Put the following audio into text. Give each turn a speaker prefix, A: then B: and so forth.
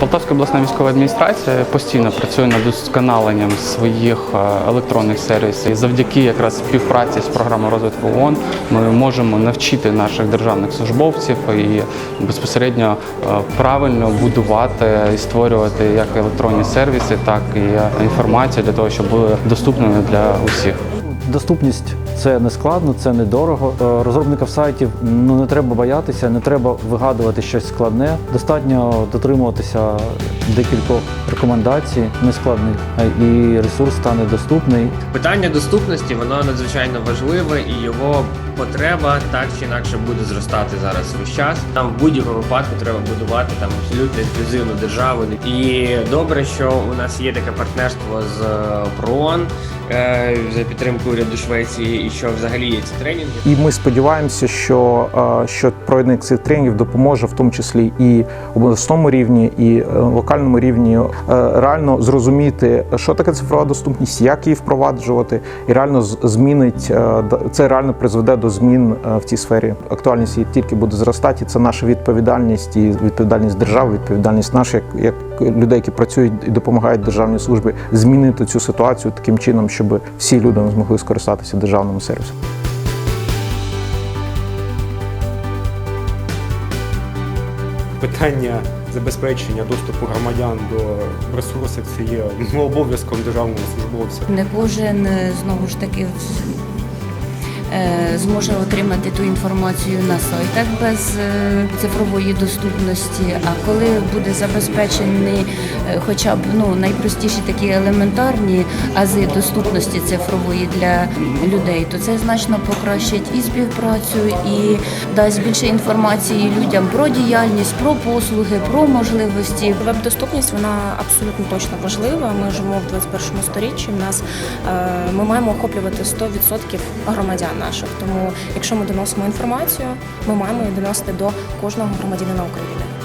A: Полтавська обласна військова адміністрація постійно працює над удосконаленням своїх е, електронних сервісів. І завдяки якраз співпраці з програмою розвитку ООН ми можемо навчити наших державних службовців і безпосередньо е, правильно будувати і створювати як електронні сервіси, так і е, інформацію для того, щоб були доступними для усіх.
B: Доступність це не складно, це недорого. Е, Розробникам сайтів ну не треба боятися, не треба вигадувати щось складне. Достатньо дотримуватися декількох рекомендацій нескладних, е, і ресурс стане доступний.
C: Питання доступності воно надзвичайно важливе і його потреба так чи інакше буде зростати зараз весь час. Нам в будь-якому випадку треба будувати там абсолютно інклюзивну державу. І добре, що у нас є таке партнерство з е, ПРООН е, за підтримку уряду Швеції, і що взагалі є ці тренінги.
D: І ми сподіваємося, що, е, що проведення цих тренінгів допоможе в тому числі і обласному рівні, і локальному рівні реально зрозуміти, що таке цифрова доступність, як її впроваджувати, і реально змінить це реально призведе до змін е, в цій сфері. Актуальність її тільки буде зростати. і Це наша відповідальність і відповідальність держави, відповідальність наша, як, як людей, які працюють і допомагають державній службі, змінити цю ситуацію таким чином, щоб всі люди змогли скористатися державними сервісами.
E: питання забезпечення доступу громадян до ресурсів це є обов'язком державного службовця.
F: Не кожен е, знову ж таки зможе отримати ту інформацію на сайтах без е, цифрової доступності. А коли буде забезпечений е, хоча б ну найпростіші такі елементарні ази доступності цифрової для людей, то це значно покращить і співпрацю, і дасть більше інформації людям про діяльність, про послуги, про можливості.
G: Веб-доступність вона абсолютно точно важлива. Ми живемо в 21 сторіччі. У нас е, ми маємо охоплювати 100% громадян наших. Тому, якщо ми доносимо інформацію, ми маємо її доносити до кожного громадянина України.